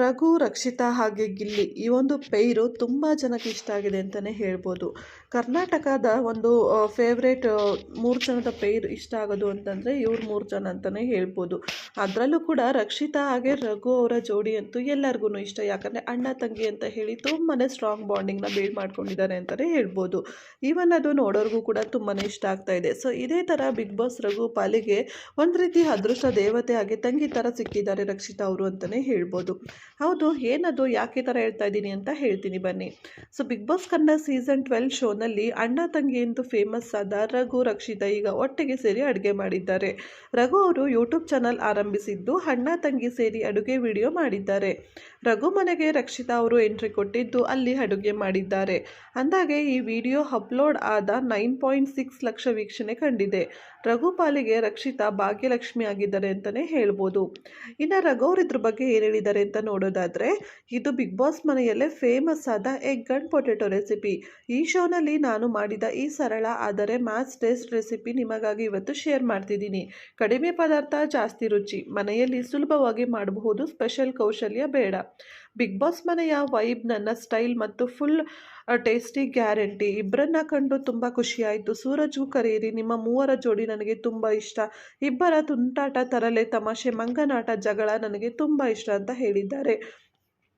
ರಘು ರಕ್ಷಿತಾ ಹಾಗೆ ಗಿಲ್ಲಿ, ಈ ಒಂದು ಪೈರು ತುಂಬ ಜನಕ್ಕೆ ಇಷ್ಟ ಆಗಿದೆ ಅಂತಲೇ ಹೇಳ್ಬೋದು. ಕರ್ನಾಟಕದ ಒಂದು ಫೇವ್ರೇಟ್ ಮೂರು ಜನದ ಪೈರು ಇಷ್ಟ ಆಗೋದು ಅಂತಂದರೆ ಇವ್ರ ಮೂರು ಜನ ಅಂತಲೇ ಹೇಳ್ಬೋದು. ಅದರಲ್ಲೂ ಕೂಡ ರಕ್ಷಿತಾ ಹಾಗೆ ರಘು ಅವರ ಜೋಡಿ ಅಂತೂ ಎಲ್ಲರಿಗೂ ಇಷ್ಟ, ಯಾಕಂದರೆ ಅಣ್ಣ ತಂಗಿ ಅಂತ ಹೇಳಿ ತುಂಬಾ ಸ್ಟ್ರಾಂಗ್ ಬಾಂಡಿಂಗ್ನ ಬಿಲ್ಡ್ ಮಾಡ್ಕೊಂಡಿದ್ದಾರೆ ಅಂತಲೇ ಹೇಳ್ಬೋದು. ಈವನ್ ಅದು ನೋಡೋರಿಗೂ ಕೂಡ ತುಂಬಾ ಇಷ್ಟ ಆಗ್ತಾ ಇದೆ. ಸೊ ಇದೇ ಥರ ಬಿಗ್ ಬಾಸ್ ರಘು ಪಾಲಿಗೆ ಒಂದು ರೀತಿ ಅದೃಷ್ಟ ದೇವತೆ ಹಾಗೆ ತಂಗಿ ಥರ ಸಿಕ್ಕಿದ್ದಾರೆ ರಕ್ಷಿತಾ ಅವರು ಅಂತಲೇ ಹೇಳ್ಬೋದು. ಹೌದು, ಏನದು, ಯಾಕೆ ಥರ ಹೇಳ್ತಾ ಇದ್ದೀನಿ ಅಂತ ಹೇಳ್ತೀನಿ ಬನ್ನಿ. So Bigg Boss Kannada season twelve ಶೋನಲ್ಲಿ ಅಣ್ಣ ತಂಗಿ ಎಂದು ಫೇಮಸ್ ಆದ ರಘು, ರಕ್ಷಿತಾ ಈಗ ಒಟ್ಟಿಗೆ ಸೇರಿ ಅಡುಗೆ ಮಾಡಿದ್ದಾರೆ. ರಘು ಅವರು ಯೂಟ್ಯೂಬ್ ಚಾನಲ್ ಆರಂಭಿಸಿದ್ದು ಅಣ್ಣ ತಂಗಿ ಸೇರಿ ಅಡುಗೆ ವಿಡಿಯೋ ಮಾಡಿದ್ದಾರೆ. ರಘು ಮನೆಗೆ ರಕ್ಷಿತಾ ಅವರು ಎಂಟ್ರಿ ಕೊಟ್ಟಿದ್ದು ಅಲ್ಲಿ ಅಡುಗೆ ಮಾಡಿದ್ದಾರೆ. ಅಂದಾಗೆ ಈ ವಿಡಿಯೋ ಅಪ್ಲೋಡ್ ಆದ ನೈನ್ ಪಾಯಿಂಟ್ ಸಿಕ್ಸ್ ಲಕ್ಷ ವೀಕ್ಷಣೆ ಕಂಡಿದೆ. ರಘು ಪಾಲಿಗೆ ರಕ್ಷಿತಾ ಭಾಗ್ಯಲಕ್ಷ್ಮಿ ಆಗಿದ್ದಾರೆ ಅಂತಲೇ ಹೇಳ್ಬೋದು. ಇನ್ನು ರಘು ಅವ್ರ ಇದ್ರ ಬಗ್ಗೆ ಏನು ಹೇಳಿದ್ದಾರೆ ಅಂತ ನೋಡೋದಾದರೆ, ಇದು ಬಿಗ್ ಬಾಸ್ ಮನೆಯಲ್ಲೇ ಫೇಮಸ್ ಆದ ಎಗ್ ಅಂಡ್ ಪೊಟೆಟೊ ರೆಸಿಪಿ ಈ ಶೋನಲ್ಲಿ ನಾನು ಮಾಡಿದ ಈ ಸರಳ ಆದರೆ ಮ್ಯಾಚ್ ಟೇಸ್ಟ್ ರೆಸಿಪಿ ನಿಮಗಾಗಿ ಇವತ್ತು ಶೇರ್ ಮಾಡ್ತಿದ್ದೀನಿ. ಕಡಿಮೆ ಪದಾರ್ಥ, ಜಾಸ್ತಿ ರುಚಿ. ಮನೆಯಲ್ಲಿ ಸುಲಭವಾಗಿ ಮಾಡಬಹುದು ಸ್ಪೆಷಲ್ ಕೌಶಲ್ಯ ಬೇಡ. ಬಿಗ್ ಬಾಸ್ ಮನೆಯ ವೈಬ್ ನನ್ನ ಸ್ಟೈಲ್ ಮತ್ತು ಫುಲ್ ಟೇಸ್ಟಿ ಗ್ಯಾರಂಟಿ ಇಬ್ಬರನ್ನ ಕಂಡು ತುಂಬ ಖುಷಿಯಾಯಿತು ಸೂರಜ್ಗೂ ಕರೆಯಿರಿ ನಿಮ್ಮ ಮೂವರ ಜೋಡಿ ನನಗೆ ತುಂಬ ಇಷ್ಟ. ಇಬ್ಬರ ತುಂಟಾಟ, ತರಲೆ, ತಮಾಷೆ, ಮಂಗನಾಟ, ಜಗಳ ನನಗೆ ತುಂಬ ಇಷ್ಟ ಅಂತ ಹೇಳಿದ್ದಾರೆ.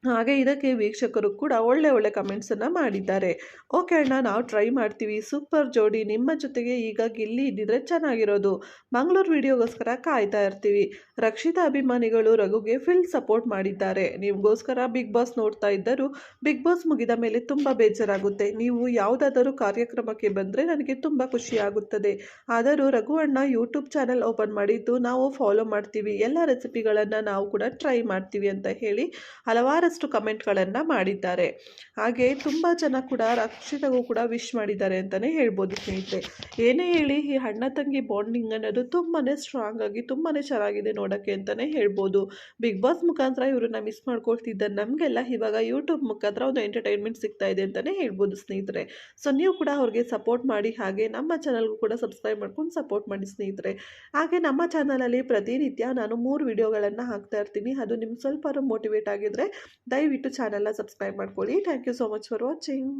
ಹಾಗೆ ಇದಕ್ಕೆ ವೀಕ್ಷಕರು ಕೂಡ ಒಳ್ಳೆ ಒಳ್ಳೆ ಕಮೆಂಟ್ಸನ್ನು ಮಾಡಿದ್ದಾರೆ. ಓಕೆ ಅಣ್ಣ, ನಾವು ಟ್ರೈ ಮಾಡ್ತೀವಿ. ಸೂಪರ್ ಜೋಡಿ. ನಿಮ್ಮ ಜೊತೆಗೆ ಈಗ ಗಿಲ್ಲಿ ಇದ್ದಿದ್ರೆ ಚೆನ್ನಾಗಿರೋದು. ಮಂಗಳೂರು ವಿಡಿಯೋಗೋಸ್ಕರ ಕಾಯ್ತಾ ಇರ್ತೀವಿ. ರಕ್ಷಿತಾ ಅಭಿಮಾನಿಗಳು ರಘುಗೆ ಫಿಲ್ ಸಪೋರ್ಟ್ ಮಾಡಿದ್ದಾರೆ. ನಿಮಗೋಸ್ಕರ ಬಿಗ್ ಬಾಸ್ ನೋಡ್ತಾ ಇದ್ದರೂ ಬಿಗ್ ಬಾಸ್ ಮುಗಿದ ಮೇಲೆ ತುಂಬ ಬೇಜಾರಾಗುತ್ತೆ. ನೀವು ಯಾವುದಾದರೂ ಕಾರ್ಯಕ್ರಮಕ್ಕೆ ಬಂದರೆ ನನಗೆ ತುಂಬ ಖುಷಿಯಾಗುತ್ತದೆ ಆದರೂ ರಘು ಅಣ್ಣ ಯೂಟ್ಯೂಬ್ ಚಾನಲ್ ಓಪನ್ ಮಾಡಿದ್ದು ನಾವು ಫಾಲೋ ಮಾಡ್ತೀವಿ. ಎಲ್ಲ ರೆಸಿಪಿಗಳನ್ನು ನಾವು ಕೂಡ ಟ್ರೈ ಮಾಡ್ತೀವಿ ಅಂತ ಹೇಳಿ ಹಲವಾರು ಬಹಳಷ್ಟು ಕಮೆಂಟ್ಗಳನ್ನು ಮಾಡಿದ್ದಾರೆ. ಹಾಗೆ ತುಂಬ ಜನ ಕೂಡ ರಕ್ಷಿತಗೂ ಕೂಡ ವಿಶ್ ಮಾಡಿದ್ದಾರೆ ಅಂತಲೇ ಹೇಳ್ಬೋದು ಸ್ನೇಹಿತರೆ. ಏನೇ ಹೇಳಿ ಈ ಅಣ್ಣ ತಂಗಿ ಬಾಂಡಿಂಗ್ ಅನ್ನೋದು ತುಂಬಾ ಸ್ಟ್ರಾಂಗ್ ಆಗಿ ತುಂಬಾ ಚೆನ್ನಾಗಿದೆ ನೋಡೋಕ್ಕೆ ಅಂತಲೇ ಹೇಳ್ಬೋದು. ಬಿಗ್ ಬಾಸ್ ಮುಖಾಂತರ ಇವರನ್ನ ಮಿಸ್ ಮಾಡ್ಕೊಳ್ತಿದ್ದ ನಮಗೆಲ್ಲ ಇವಾಗ ಯೂಟ್ಯೂಬ್ ಮುಖಾಂತರ ಒಂದು ಎಂಟರ್ಟೈನ್ಮೆಂಟ್ ಸಿಗ್ತಾ ಇದೆ ಅಂತಲೇ ಹೇಳ್ಬೋದು ಸ್ನೇಹಿತರೆ. ಸೊ ನೀವು ಕೂಡ ಅವ್ರಿಗೆ ಸಪೋರ್ಟ್ ಮಾಡಿ, ಹಾಗೆ ನಮ್ಮ ಚಾನಲ್ಗೂ ಕೂಡ ಸಬ್ಸ್ಕ್ರೈಬ್ ಮಾಡ್ಕೊಂಡು ಸಪೋರ್ಟ್ ಮಾಡಿ ಸ್ನೇಹಿತರೆ. ಹಾಗೆ ನಮ್ಮ ಚಾನಲಲ್ಲಿ ಪ್ರತಿನಿತ್ಯ ನಾನು ಮೂರು ವಿಡಿಯೋಗಳನ್ನು ಹಾಕ್ತಾ ಇರ್ತೀನಿ. ಅದು ನಿಮ್ಗೆ ಸ್ವಲ್ಪ ಮೋಟಿವೇಟ್ ಆಗಿದ್ರೆ ದಯವಿಟ್ಟು ಚಾನಲ್ನ ಸಬ್ಸ್ಕ್ರೈಬ್ ಮಾಡ್ಕೊಳ್ಳಿ. Thank you so much for watching